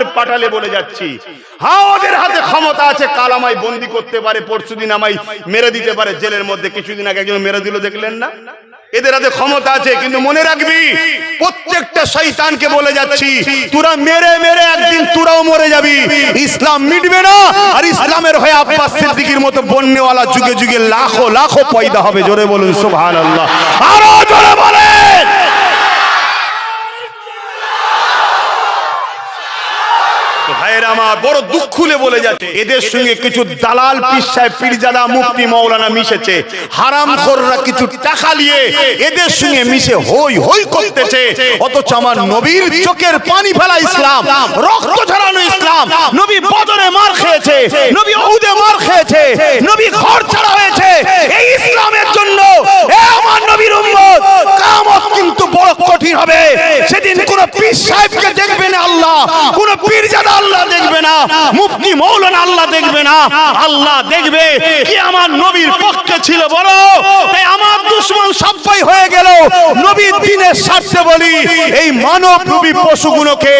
ভারতের পাটালে বলে যাচ্ছি। হ্যাঁ ওদের হাতে ক্ষমতা আছে, কাল আমায় বন্দি করতে পারে পরশুদিন আমায় মেরে দিতে পারে, জেলের মধ্যে কিছুদিন আগে একজন মেরে দিল, দেখলেন না? এদের হাতে ক্ষমতা আছে, কিন্তু মনে রাখবি, প্রত্যেকটা শৈতানকে বলে যাচ্ছি, তোরা মেরে মেরে একদিন তোরাও মরে যাবি। ইসলাম মিটবে না, আর ইসলামের হয়ে আব্বাস সিদ্দিকির মতো বন্যওয়ালা যুগে যুগে লাখো লাখো পয়দা হবে, জোরে বলুন, সুবহানাল্লাহ। আরও জোরে বলেন। নবীর চোখের পানি ফেলা ইসলাম, রক্ত ঝরানো ইসলাম, নবী বদরে মার খেয়েছে, নবী উহুদে মার খেয়েছে, নবী ঘর ছাড়া হয়েছে। এই ইসলামের জন্য আমার নবীর কিয়ামত কিন্তু বড় কঠিন হবে। সেদিন কোন পীর সাহেবকে দেখবে না আল্লাহ কোন পীরজাদা আল্লাহ দেখবে না মুফতি মৌলানা আল্লাহ দেখবে না। আল্লাহ দেখবে কি আমার নবীর পক্ষে ছিল বলো তাই আমার দুশ্মন সবাই হয়ে গেল। নবীর দিনের স্বার্থে বলি, এই মানব রূপী পশুগুলোকে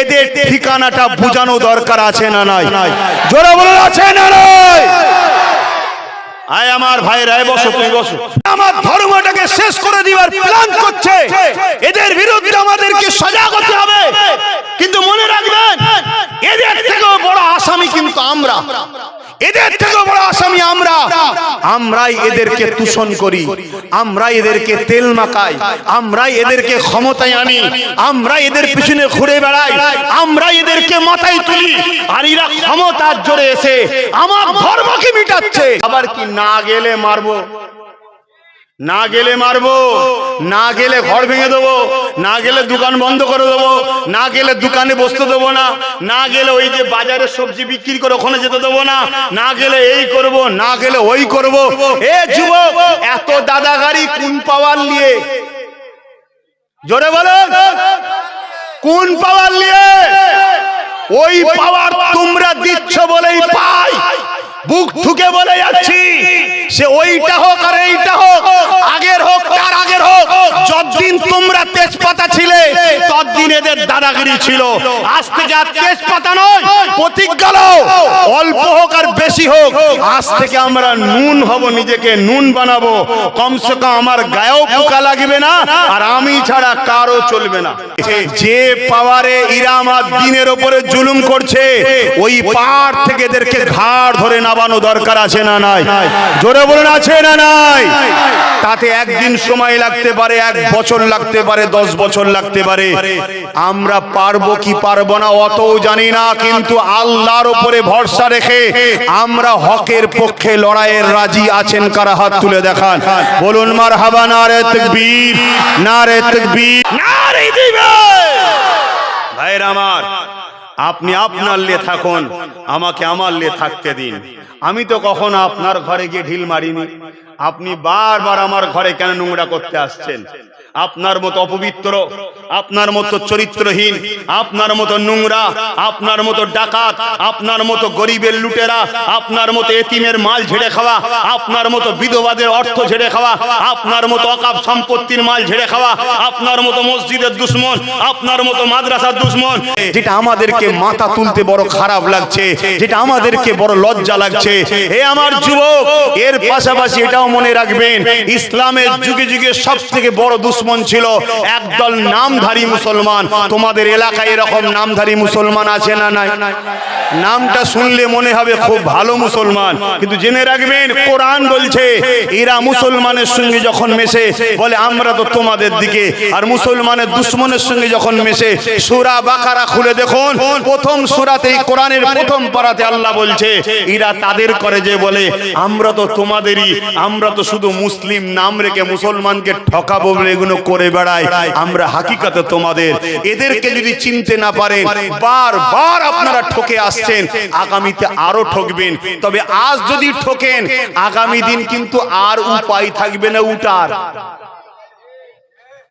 এদের ঠিকানাটা বোঝানো দরকার আছে না নাই? জোরে বলে আছে না নাই? আমার ভাই আমার ধর্মটাকে শেষ করে দিবার প্ল্যান করছে। এদের বিরুদ্ধে আমাদেরকে সজাগ হতে হবে কিন্তু মনে রাখবেন এদের থেকেও বড় আসামি কিন্তু আমরা এদের থেকে বড় আসামি আমরা। আমরাই এদেরকে তুষণ করি আমরাই এদেরকে তেল মাখাই আমরাই এদেরকে ক্ষমতায় আনি আমরা এদের পিছনে ঘুরে বেড়াই আমরা এদেরকে মাথায় তুলি আর এরা ক্ষমতার জোরে এসে আমার ধর্মকে মিটাচ্ছে। আবার কি না গেলে মারবো? না গেলে মারবো, না গেলে ঘর ভেঙে দেবো, না গেলে দোকান বন্ধ করে দেবো, না গেলে দোকানে বসতে দেবো না না গেলে ওই যে বাজারে সবজি বিক্রি করে ওখানে যেতে দেবো না না গেলে এই করব, না গেলে ওই করব। এ যুবক, এত দাদাগাড়ি কোন পাওয়ার নিয়ে? জোরে বলো কোন পাওয়ার নিয়ে? ওই পাওয়ার তোমরা দিচ্ছ বলেই পাই, বুক ঠুকে বলে যাচ্ছি। সে ওইটা হোক আর এইটা হোক। আগের হোক, তার আগের হোক। যতদিন তোমরা তেজপাতা ছিলে, ততদিন এদের দাদাগিরি ছিল। আজ থেকে আর তেজপাতা নয়, প্রতিজ্ঞা। অল্প হোক আর বেশি হোক, আজ থেকে আমরা নুন হব, নিজেকে নুন বানাবো। কমসে কম আমার গায়েও পোকা লাগবে না, আর আমি ছাড়া কারও চলবে না। যে পাওয়ারে ইরাম আর দিনের ওপরে জুলুম করছে, ওই পার থেকে এদেরকে ঘাড় ধরে নামানো দরকার আছে না নাই? জোরে বলুন, আছে না নাই? তাতে একদিন সময় লাগতে পারে, এক বছর লাগতে পারে, দশ বছর লাগতে পারে। আমরা পারব কি পারব না অতও জানি না, কিন্তু আল্লাহর উপরে ভরসা রেখে আমরা হকের পক্ষে লড়াইয়ের রাজি আছেন, কারা হাত তুলে দেখান? বলুন মার হাবা না নারে তকবীর নারে তকবীর। নারে দিবে! ভাইয়ের আমার, আপনি আপনার লে থাকুন, আমাকে আমার লে থাকতে দিন। আমি তো কখনো আপনার ঘরে গিয়ে ঢিল মারিনি। আপনি বারবার আমার ঘরে কেন নোংরা করতে আসছেন? আপনার মতো অপবিত্র আপনার মতো চরিত্রহীন, আপনার মতো নোংরা, আপনার মতো ডাকাত, আপনার মতো গরিবের লুটেরা, আপনার মতো এতিমের মাল ঝেড়ে খাওয়া, আপনার মতো বিধবাদের অর্থ ঝেড়ে খাওয়া, আপনার মতো অকাপ সম্পত্তির মাল ঝেড়ে খাওয়া, আপনার মতো মসজিদের দুশ্মন, আপনার মতো মাদ্রাসার দুশ্মন। যেটা আমাদেরকে মাথা তুলতে বড় খারাপ লাগছে, যেটা আমাদেরকে বড় লজ্জা লাগছে। হে আমার যুবক, এর পাশাপাশি এটাও মনে রাখবেন, ইসলামের যুগে যুগে সব থেকে বড় দুশ্মন ছিল একদল নামধারী মুসলমান, তোমাদের এলাকায় এরকম নামধারী মুসলমান আছে না নাই? নামটা শুনলে মনে হবে খুব ভালো মুসলমান, কিন্তু জেনে রাখবেন, কোরআন বলছে, এরা মুসলমানের সঙ্গে যখন মেশে, বলে আমরা তো তোমাদের দিকে, আর মুসলমানের দুশ্মনের সঙ্গে যখন মেশে, সুরা বাকারা খুলে দেখুন, প্রথম সুরাতেই কোরআনের প্রথম পারাতে আল্লাহ বলছে, এরা তাদের করে যে বলে, আমরা তো তোমাদেরই, আমরা তো শুধু মুসলিম, নাম রেখে মুসলমানকে ঠকাবো এগুলো করে বেড়াই, আমরা হাকিকাতে তোমাদের এদেরকে যদি চিনতে না পারেন বারবার আপনারা ঠকে আসছেন, আগামীতে আরও ঠকবেন। তবে আজ যদি ঠকেন, আগামী দিন কিন্তু আর উপায় থাকবে না উটার।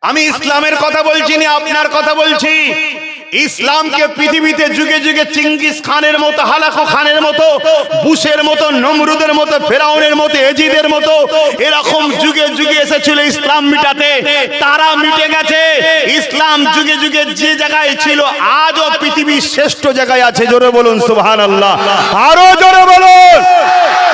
আমি ইসলামের কথা বলছি না, আপনার কথা বলছি। ইসলামকে পৃথিবীতে যুগে যুগে চিঙ্গিস খানের মতো, হালাকো খানের মতো, বুশের মতো, নমরুদের মতো, ফেরাউনের মতো, এজিদের মতো, এরকম যুগে যুগে এসেছিল ইসলাম মিটাতে। তারা মিটে গেছে। ইসলাম যুগে যুগে যে জায়গায় ছিল, আজও পৃথিবীর শ্রেষ্ঠ জায়গায় আছে। জোরে বলুন সুবহান আল্লাহ আরও জোরে বলুন।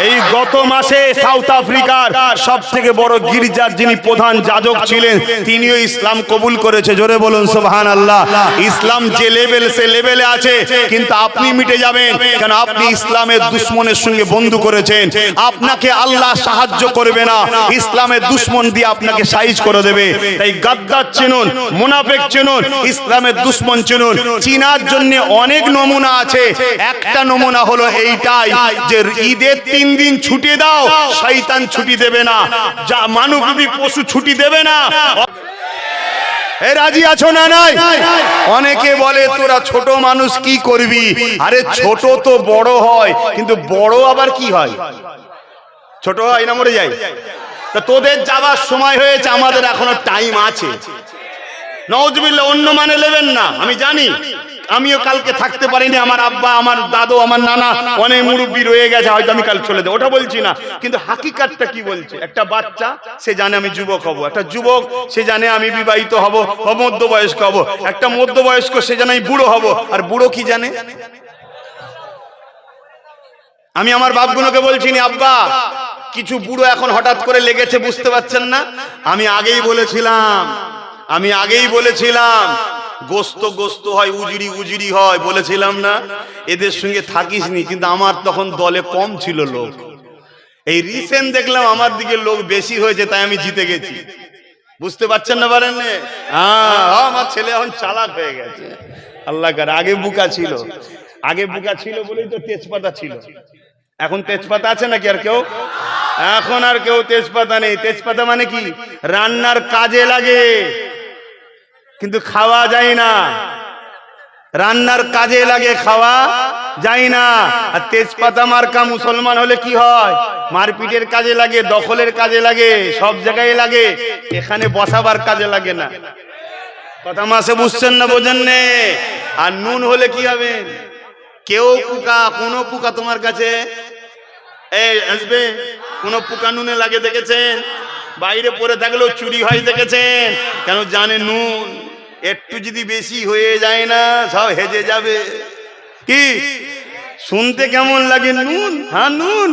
এই গত মাসে সাউথ আফ্রিকার সব থেকে বড় গির্জার যিনি প্রধান যাজক ছিলেন, তিনিও ইসলাম কবুল করেছে। জোরে বলুন সুবহান আল্লাহ ইসলাম যে লেভেল, সে লেভেলে আছে, কিন্তু আপনি মিটে যাবেন। কেন আপনি ইসলামের দুশ্মনের সঙ্গে বন্ধু করেছেন। আপনাকে আল্লাহ সাহায্য করবে না। ইসলামের দুশ্মন দিয়ে আপনাকে সাইজ করে দেবে। তাই গাদ্দার চিনুন, মুনাফেক চিনুন, ইসলামের দুশ্মন চিনুন। চিনার জন্য অনেক নমুনা আছে। একটা নমুনা হলো এইটাই, যে ঈদের তিন দিন ছুটি দাও শয়তান ছুটি দেবে না। যা মানবী পশু ছুটি দেবে না। এ রাজি আছো না নাই? অনেকে বলে তোরা ছোট মানুষ কি করবি? আরে ছোট তো বড় হয় কিন্তু বড় আবার কি হয়? ছোট হয় না মরে যায়? তা তোদের যাবার সময় হয়েছে আমাদের এখনও টাইম আছে। নওয়াজবিল্লা অন্য মানে নেবেন না আমি জানি। আমিও কালকে থাকতে পারিনি, আমার আব্বা, আমার দাদু, আমার নানা, অনেক মুরব্বী রয়ে গেছে, হয়তো আমি কাল চলে দেবো ওটা বলছি না, কিন্তু হাকিকাতটা কি বলছে? একটা বাচ্চা, সে জানে আমি যুবক হব। একটা যুবক, সে জানে আমি বিবাহিত হব বা মধ্যবয়স্ক হব। একটা মধ্যবয়স্ক, সে জানে আমি বুড়ো হব। আর বুড়ো কি জানে? আমি আমার বাপগুলোকে বলছি নি, আব্বা, কিছু বুড়ো এখন হঠাৎ করে লেগেছে, বুঝতে পারছেন না? আমি আগেই বলেছিলাম, আমি আগেই বলেছিলাম গোস্ত গোস্ত হয় উজড়ি উজড়ি হয় বলেছিলাম না? এদের সঙ্গে থাকিস নি কিন্তু আমার তখন দলে কম ছিল লোক। এই রিসেন্ট দেখলাম আমার দিকে লোক বেশি হয়েছে তাই আমি জিতে গেছি। বুঝতে পারছেন না পারেন হ্যাঁ। আমার ছেলে এখন চালাক হয়ে গেছে। আল্লাহ কার আগে বুকা ছিল। আগে বুকা ছিল বলেই তো তেজপাতা ছিল। এখন তেজপাতা আছে নাকি আর কেউ? এখন আর কেউ তেজপাতা নেই। তেজপাতা মানে কি? রান্নার কাজে লাগে। কিন্তু খাওয়া যায় না। রান্নার কাজে লাগে খাওয়া যায় না। আর তেজপাতা মার্কা মুসলমান হলে কি হয়? মারপিটের কাজে লাগে, দখলের কাজে লাগে, সব জায়গায় লাগে। এখানে বসাবার কাজে লাগে না। কথা মাসে বুঝছেন না বোঝেন নে? আর নুন হলে কি হবে? কেউ পোকা, কোনো পোকা তোমার কাছে? এই, আসবে? কোনো পোকা নুনে লাগে দেখেছেন? বাইরে পড়ে থাকলেও চুরি হয় দেখেছেন? কেন জানে নুন? একটু যদি বেশি হয়ে যায় না, সব হেজে যাবে। কি? শুনতে কেমন লাগে নুন? হ্যাঁ নুন।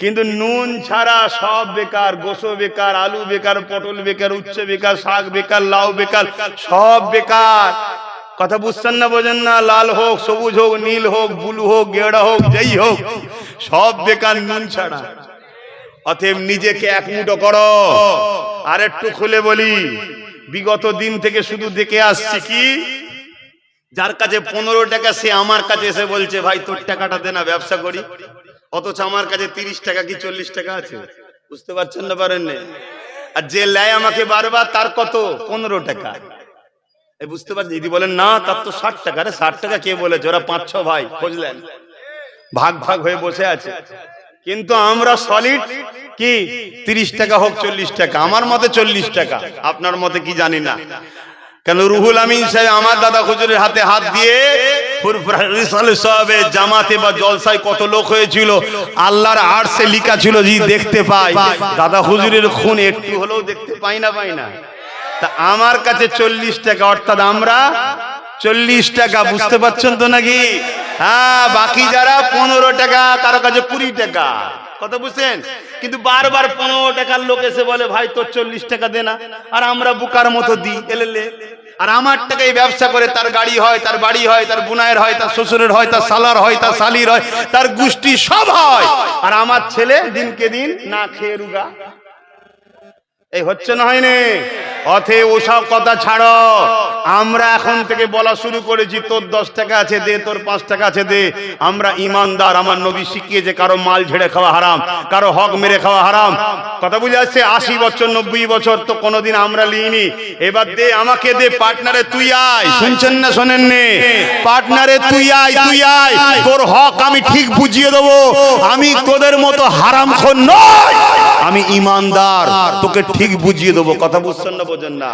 কিন্তু নুন ছাড়া সব বেকার গোসো বেকার, আলু বেকার, পটল বেকার, উচ্ছে বেকার, শাক বেকার, লাউ বেকার, সব বেকার। কথা বুঝছেন না, বোঝেন না? লাল হোক, সবুজ হোক, নীল হোক, বুলু হোক, গেড়া হোক, যেই হোক, সব বেকার নুন ছাড়া। অতএব নিজেকে এক মুঠো করো। আর একটু খুলে বলি বিগত দিন থেকে শুধু দেখে আসছি কি? যার কাছে পনেরো টাকা সে আমার কাছে এসে বলছে, ভাই, তোর টাকাটা দে না, ব্যবসা করি। অথচ আমার কাছে তিরিশ টাকা কি চল্লিশ টাকা আছে? বুঝতে পারছেন না পারেন? আর যে লেয় আমাকে বারবার, তার কত? পনেরো টাকা। বুঝতে পারছি দিদি বলেন, না, তার তো ষাট টাকা। রে ষাট টাকা কে বলেছে? ওরা পাঁচ, ছ ভাই বুঝলেন ভাগ ভাগ হয়ে বসে আছে। কিন্তু আমরা সলিড কি? তিরিশ টাকা হোক, চল্লিশ টাকা। আমার মতে চল্লিশ টাকা। আপনার মতে কি জানি না। কেন রুহুল আমিন সাহেব আমার দাদা হুজুরের হাতে হাত দিয়ে জামাতে বা জলসায় কত লোক হয়েছিল, আল্লাহর আর্টসে লিখা ছিল জি দেখতে পাই। দাদা হুজুরের খুন একটু হলেও দেখতে পাই না পাই না। তা আমার কাছে চল্লিশ টাকা, অর্থাৎ আমরা চল্লিশ টাকা, বুঝতে পারছেন তো নাকি? হ্যাঁ বাকি যারা পনেরো টাকা, কারও কাছে কুড়ি টাকা। কথা বুঝছেন? কিন্তু বারবার পনেরো টাকার লোক এসে বলে, ভাই, তোর চল্লিশ টাকা দে না। আর আমরা বুকার মতো দিই, এলে আর আমার টাকায় ব্যবসা করে, তার গাড়ি হয়, তার বাড়ি হয়, তার বুনায়ের হয়, তার শ্বশুরের হয়, তার সালার হয়, তার শালির হয়, তার গোষ্ঠী সব হয়। আর আমার ছেলে দিনকে দিন না খেয়ে রুগা। এই হচ্ছে না হয়নি? অথে ওসব কথা ছাড়ো। আমরা এখন থেকে বলা শুরু করেছি, তোর দশ টাকা আছে দে, তোর পাঁচ টাকা আছে দে। আমরা ইমানদার, আমার নবী শিখিয়েছে কারও মাল ঝেড়ে খাওয়া হারাম, কারও হক মেরে খাওয়া হারাম। কথা বুঝে আসছে? আশি বছর, নব্বই বছর তো কোনোদিন আমরা লিইনি। এবার দে, আমাকে দে, পার্টনারে তুই আয়। শুনছেন না শোনেন নে পার্টনারে তুই আয় তুই আয়। তোর হক আমি ঠিক বুঝিয়ে দেবো। আমি তোদের মতো হারাম নয় আমি ইমানদার, তোকে ঠিক বুঝিয়ে দেবো। কথা বুঝছেন না বোঝেন না।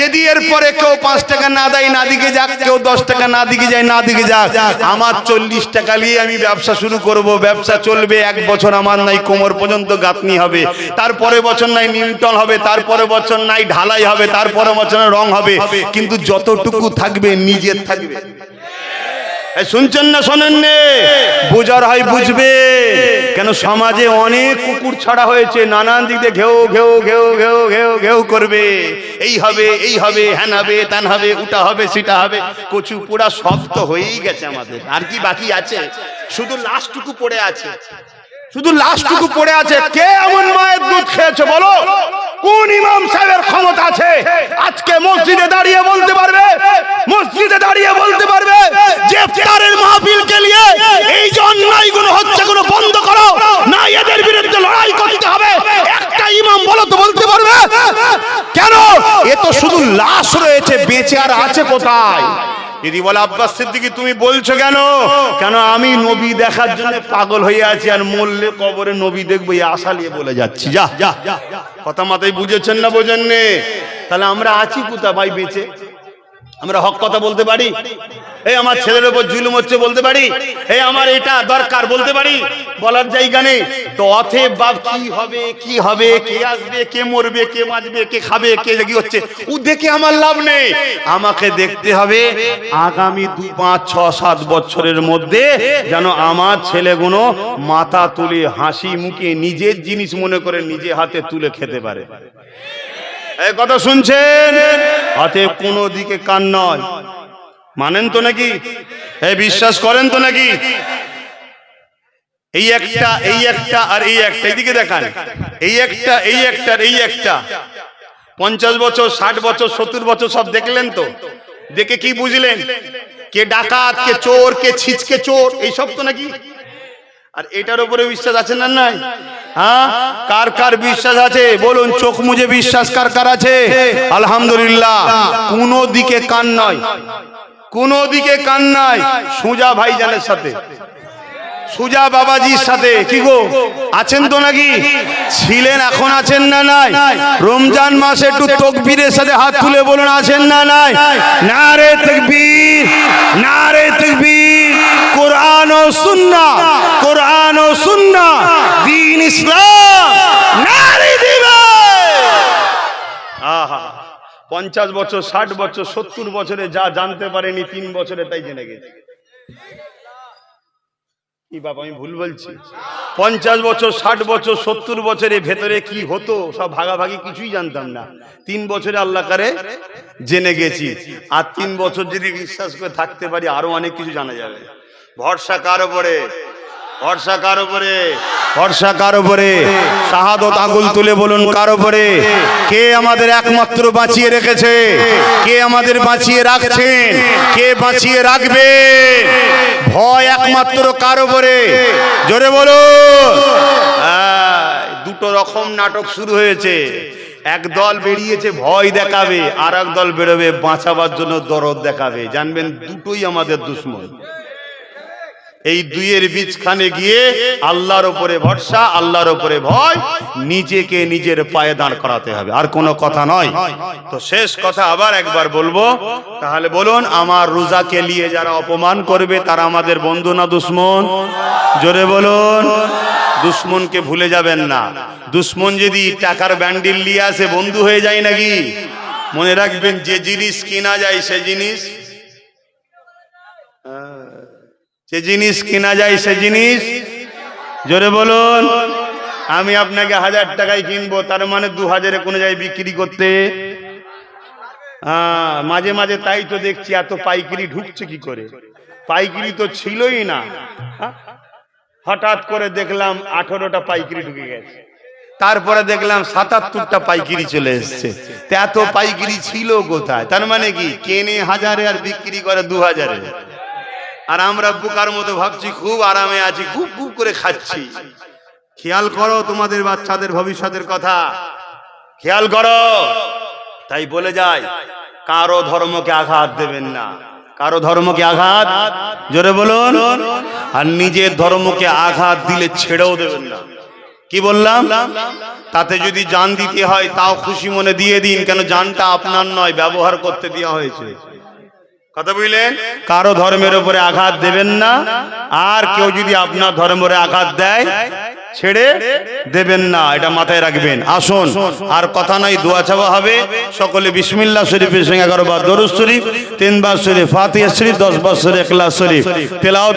যদি এরপরে কেউ পাঁচ টাকা না দেয়, না দিকে যাক, কেউ দশ টাকা না দিকে যায়, না দিকে যাক। আমার চল্লিশ টাকা নিয়ে আমি ব্যবসা শুরু করব, ব্যবসা চলবে, এক বছর আমার নাই কোমর পর্যন্ত গাঁথনি হবে। তারপরে বছর নাই নিউটন হবে তারপরে বছর নাই ঢালাই হবে তারপরে বছর রং হবে। কিন্তু যতটুকু থাকবে, নিজের থাকবে। শুনছেন না শোনেন বোঝার হয় বুঝবে। কেন সমাজে অনেক কুকুর ছাড়া হয়েছে, নানান দিক দিয়ে ঘেউ ঘেউ ঘেউ ঘেউ ঘেউ ঘেউ করবে। এই হবে এই হবে, হ্যান হবে তান হবে, উটা হবে, সেটা হবে। কচু পোড়া শক্ত হয়েই গেছে আমাদের। আর কি বাকি আছে? শুধু লাস্টটুকু পড়ে আছে। শুধু লাস্টটুকু পড়ে আছে। কে এমন মায়ের দুধ খেয়েছে বলো? কোন ইমাম সাহেবের ক্ষমতা আছে? আজকে মসজিদে দাঁড়িয়ে বলতে পারবে? মসজিদে দাঁড়িয়ে বলতে পারবে? যে ইফতারের মাহফিলকে নিয়ে এই যে অন্যায়গুলো হচ্ছে গুলো বন্ধ করো। না, এদের বিরুদ্ধে লড়াই করতে হবে। একটা ইমাম বলো তো বলতে পারবে? কেন? এ তো শুধু লাশ রয়েছে, বেঁচে আর আছে কোথায়? তুমি বলছো কেন? কেন, আমি নবী দেখার জন্য পাগল হয়ে আছি আর মরলে কবরে নবী আশা নিয়ে বলে যাচ্ছি। যা কথা মাথায় বুঝেছেন না তাহলে আমরা আছি কোথা ভাই, বেঁচে। আমরা হক কথা বলতে পারি? এই আমার ছেলের উপর জুলুম হচ্ছে বলতে পারি? এই আমার এটা দরকার বলতে পারি? বলার জায়গা নেই। তো অথেব বাপ, কি হবে কি হবে, কে আসবে, কে মরবে, কে বাঁচবে, কে খাবে, কে কি হচ্ছে, ও দেখে আমার লাভ নেই। আমাকে দেখতে হবে আগামী দু, পাঁচ, ছ, সাত বছরের মধ্যে যেন আমার ছেলেগুলো মাথা তুলে, হাসি মুখে নিজের জিনিস মনে করে নিজে হাতে তুলে খেতে পারে। কথা শুনছেন? অতএব কোনো দিকে কান নয়। মানেন তো নাকি? এই বিশ্বাস করেন তো নাকি? এই একটা এই একটা আর এই একটা, এইদিকে দেখান। এই একটা এই একটা এই একটা। পঞ্চাশ বছর, ষাট বছর, সত্তর বছর সব দেখলেন তো? দেখে কি বুঝলেন? কে ডাকাত, কে চোর, কে ছিচকে চোর, এইসব তো নাকি? আর এটার উপরে বিশ্বাস আছে না নাই? হ্যাঁ? কার কার বিশ্বাস আছে? বলুন, চোখ মুজে বিশ্বাস কার কার আছে? আলহামদুলিল্লাহ, কোন দিকে কান নয়। কোন দিকে কান নাই সুজা ভাইজানের সাথে। সুজা বাবাজির সাথে। কি গো? আছেন তো নাকি? ছিলেন, এখন আছেন না নাই? রমজান মাসে একটু তকবীরের সাথে হাত তুলে বলুন, আছেন না নাই? না রে তকবীর না রে তকবীর। কোরআন ও সুন্না কোরআন ও সুন্না দিন ইসলাম নারী দিবে আহা পঞ্চাশ বছর, ষাট বছর, সত্তর বছরে যা জানতে পারেনি, তিন বছরে তাই জেনে গেছে। কি বাবা আমি ভুল বলছি? পঞ্চাশ বছর, ষাট বছর, সত্তর বছরের ভেতরে কি হতো, সব ভাগাভাগি কিছুই জানতাম না। তিন বছরে আল্লাহ কারে জেনে গেছি। আর তিন বছর যদি বিশ্বাস করে থাকতে পারি, আরও অনেক কিছু জানা যাবে। ভরসা কার উপরে? ভরসা কার উপরে? ভরসা কার উপরে? শাহাদত আগুল তুলে বলুন কার উপরে? কে আমাদের একমাত্র বাঁচিয়ে রেখেছে? কে আমাদের বাঁচিয়ে রাখছেন? কে বাঁচিয়ে রাখবে? ভয় একমাত্র কার উপরে? জোরে হ্যাঁ, দুটো রকম নাটক শুরু হয়েছে। এক দল বেরিয়েছে ভয় দেখাবে আর এক দল বেরোবে বাঁচাবার জন্য দরদ দেখাবে। জানবেন দুটোই আমাদের দুশ্মন। এই দুইয়ের বীজখানে গিয়ে আল্লাহর উপরে ভরসা, আল্লাহর উপরে ভয়, নিজেকে নিজের পায়ে দাঁড় করাতে হবে। আর কোনো কথা নয়। তো শেষ কথা আবার একবার বলব। তাহলে বলুন, আমার রোজাকে নিয়ে যারা অপমান করবে, তারা আমাদের বন্ধু না দুশ্মন? জোরে বলুন, দুশ্মনকে ভুলে যাবেন না। দুশ্মন যদি টাকার ব্যান্ডিল নিয়ে আসে, বন্ধু হয়ে যায় নাকি? মনে রাখবেন, যে জিনিস কিনা যায়, সে জিনিস সে জিনিস কেনা যায় সে জিনিস। জোরে বলুন, আমি আপনাকে হাজার টাকায় কিনবো, তার মানে দু হাজারে কোনো জায়গায় বিক্রি করতে। হ্যাঁ মাঝে মাঝে তাই তো দেখছি, এত পাইকারি ঢুকছে কি করে? পাইকারি তো ছিলই না। হ্যাঁ? হঠাৎ করে দেখলাম আঠারোটা পাইকারি ঢুকে গেছে। তারপরে দেখলাম সাতাত্তরটা পাইকিরি চলে এসছে। এত পাইকিরি ছিল কোথায়? তার মানে কি, কেনে হাজারে আর বিক্রি করে দু হাজারে। আর আমরা বুকার মতো ভাবছি, খুব আরামে আছি, খুব খুব করে খাচ্ছি। খেয়াল করো তোমাদের বাচ্চাদের ভবিষ্যতের কথা। খেয়াল করো। তাই বলে যায়, কারও ধর্মকে আঘাত দেবেন না। কারও ধর্মকে আঘাত? জোরে বলুন। আর নিজের ধর্মকে আঘাত দিলে ছেড়েও দেবেন না। কি বললাম? তাতে যদি জান দিতে হয়, তাও খুশি মনে দিয়ে দিন, কেন জানটা আপনার নয়, ব্যবহার করতে দেওয়া হয়েছে। কথা বুঝলেন? কারও ধর্মের উপরে আঘাত দেবেন না। আর কেউ যদি আপনার ধর্মের আঘাত দেয়, ছেড়ে দেবেন না। এটা মাথায় রাখবেন। আসুন, আর কথা নাই দোয়া চাওয়া হবে। সকলে বিসমিল্লাহ শরীফের সঙ্গে এগারো বার দরুদ শরীফ, তিনবার শরীফ ফাতিহা শরীফ, দশ বার শরীফ একলা শরীফ। তেলাওয়াত